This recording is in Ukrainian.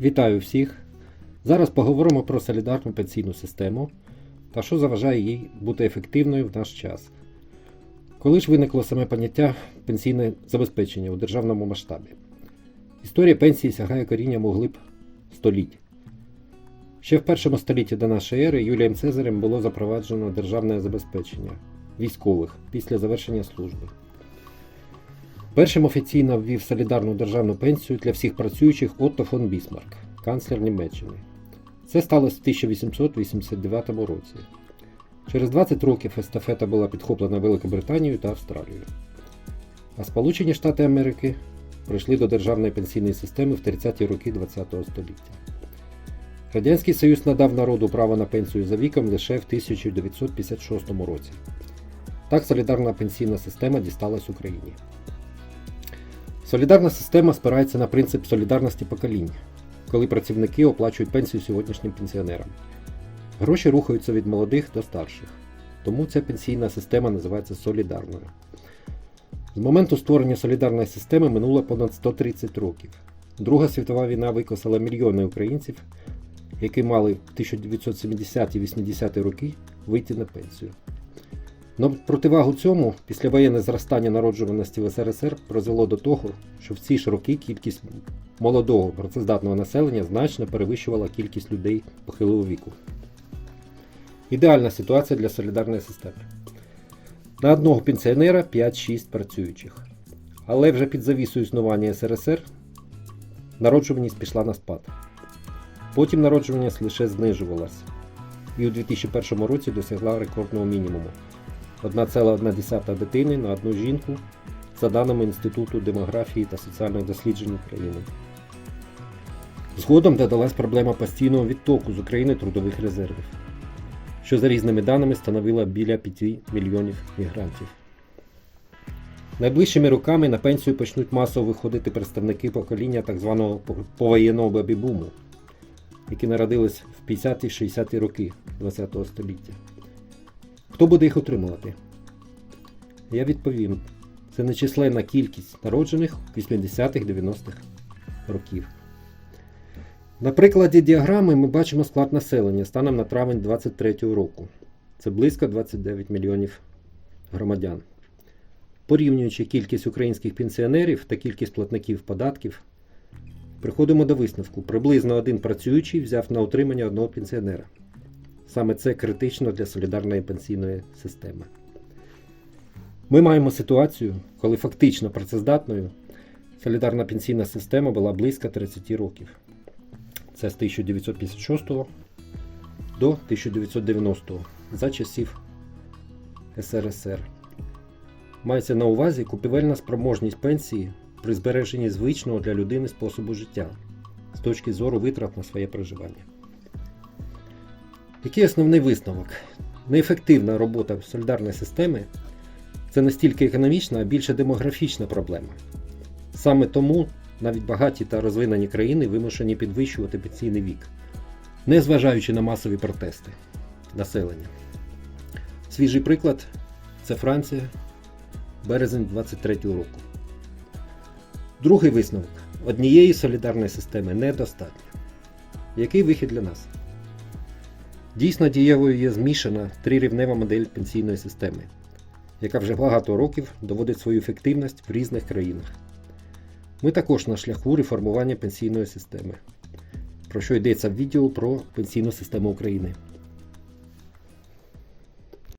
Вітаю всіх! Зараз поговоримо про солідарну пенсійну систему та що заважає їй бути ефективною в наш час. Коли ж виникло саме поняття пенсійне забезпечення у державному масштабі? Історія пенсії сягає коріння моглиб століть. Ще в першому столітті до нашої ери Юлієм Цезарем було запроваджено державне забезпечення військових після завершення служби. Першим офіційно ввів солідарну державну пенсію для всіх працюючих Отто фон Бісмарк, канцлер Німеччини. Це сталося в 1889 році. Через 20 років естафета була підхоплена Великобританією та Австралією. А Сполучені Штати Америки прийшли до державної пенсійної системи в 30-ті роки ХХ століття. Радянський Союз надав народу право на пенсію за віком лише в 1956 році. Так солідарна пенсійна система дісталась Україні. Солідарна система спирається на принцип солідарності поколінь, коли працівники оплачують пенсію сьогоднішнім пенсіонерам. Гроші рухаються від молодих до старших, тому ця пенсійна система називається солідарною. З моменту створення солідарної системи минуло понад 130 років. Друга світова війна викосила мільйони українців, які мали в 1970-80 роки вийти на пенсію. Но противагу цьому післявоєнне зростання народжуваності в СРСР призвело до того, що в ці ж роки кількість молодого працездатного населення значно перевищувала кількість людей похилого віку. Ідеальна ситуація для солідарної системи. На одного пенсіонера 5-6 працюючих. Але вже під завісою існування СРСР народжуваність пішла на спад. Потім народжуваність лише знижувалась і у 2001 році досягла рекордного мінімуму 1,1 дитини на одну жінку за даними Інституту демографії та соціальних досліджень України. Згодом додалась проблема постійного відтоку з України трудових резервів, що за різними даними становила біля 5 мільйонів мігрантів. Найближчими роками на пенсію почнуть масово виходити представники покоління так званого повоєнного бабі-буму, які народились в 50-60-ті роки ХХ століття. Хто буде їх отримувати? Я відповім: це нечисленна кількість народжених 80-х-90-х років. На прикладі діаграми ми бачимо склад населення станом на травень 2023 року. Це близько 29 мільйонів громадян. Порівнюючи кількість українських пенсіонерів та кількість платників податків, приходимо до висновку: приблизно один працюючий взяв на утримання одного пенсіонера. Саме це критично для солідарної пенсійної системи. Ми маємо ситуацію, коли фактично працездатною солідарна пенсійна система була близько 30 років. Це з 1956 до 1990 за часів СРСР. Мається на увазі купівельна спроможність пенсії при збереженні звичного для людини способу життя з точки зору витрат на своє проживання. Який основний висновок? Неефективна робота солідарної системи це не стільки економічна, а більше демографічна проблема. Саме тому навіть багаті та розвинені країни вимушені підвищувати пенсійний вік, незважаючи на масові протести населення. Свіжий приклад це Франція, березень 23 року. Другий висновок: однієї солідарної системи недостатньо. Який вихід для нас? Дійсно дієвою є змішана трирівнева модель пенсійної системи, яка вже багато років доводить свою ефективність в різних країнах. Ми також на шляху реформування пенсійної системи, про що йдеться в відео про пенсійну систему України.